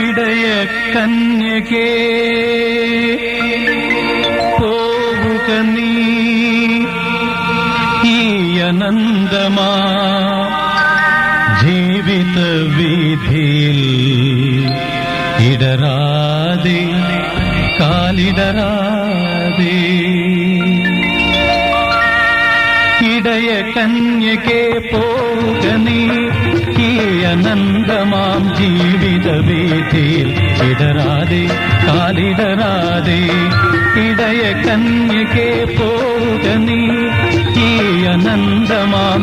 ഇടയ കന്യകേ പോവുക നീ ഈ അനന്തമാ ജീവിത വീതിയിൽ ഇടരാതെ കാലിടരാതെ ഇടയ കന്യകെ പോക നീ ഈ അനന്തമാം ജീവിത വീതിയിൽ ഇടരാതെ കാലിടരാതെ ഇടയ കന്യകെ പോക നീ ഈ അനന്തമാം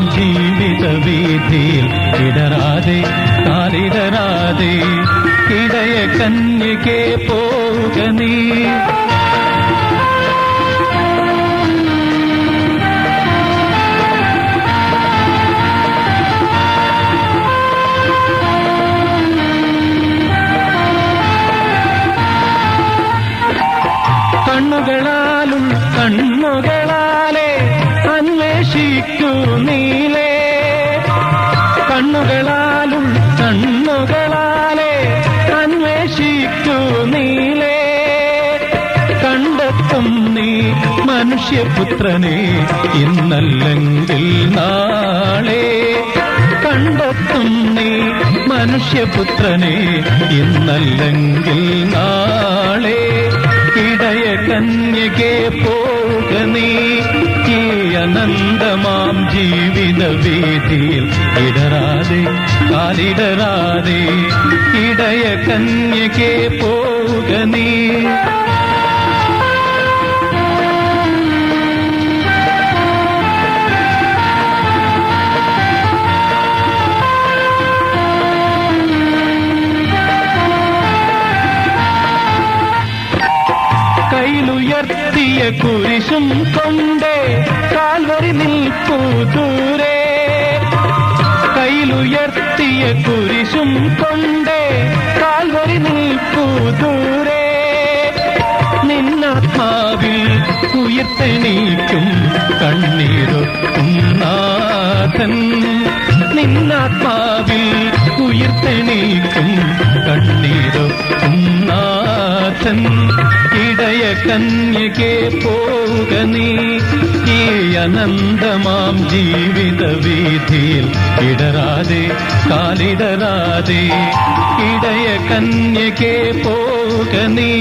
ഇടയ കന്യകെ പോക നീ. കണ്ണുകളാലും കണ്ണുകളാലെ അന്വേഷിക്കൂ നീലേ. കണ്ണുകളാലും കണ്ണുകളാലെ കണ്ടെത്തും നീ മനുഷ്യപുത്രനെ ഇന്നല്ലെങ്കിൽ നാളെ. കണ്ടെത്തും നീ മനുഷ്യപുത്രനെ ഇന്നല്ലെങ്കിൽ നാളെ. ഇടയ കന്യകെ പോക നീ ഈ അനന്തമാം ജീവിത വീതിയിൽ ഇടരാതെ കാലിടരാതെ. ഇടയ കന്യകെ പോക നീ. കയ്യിലുയർത്തിയ കുരിശും കൊണ്ടേ കാൽവരി നിൽപ്പൂ ദൂരെ. കയ്യിലുയർത്തിയ കുരിശും കൊണ്ടേ കാൽവരി നിൽപ്പൂ ദൂരെ. നിന്നാത്മാവിൽ ഉയർത്തെണീക്കും കണ്ണീരൊക്കും നാഥൻ. നിന്നാത്മാവിൽ ഉയർത്തെണീക്കും കണ്ണീരൊക്കും നാഥൻ. ഇടയ കന്യകെ പോക നീ ഈ അനന്തമാം ജീവിത വീതിയിൽ ഇടരാതെ കാലിടരാതെ ഇടയ കന്യകെ പോക നീ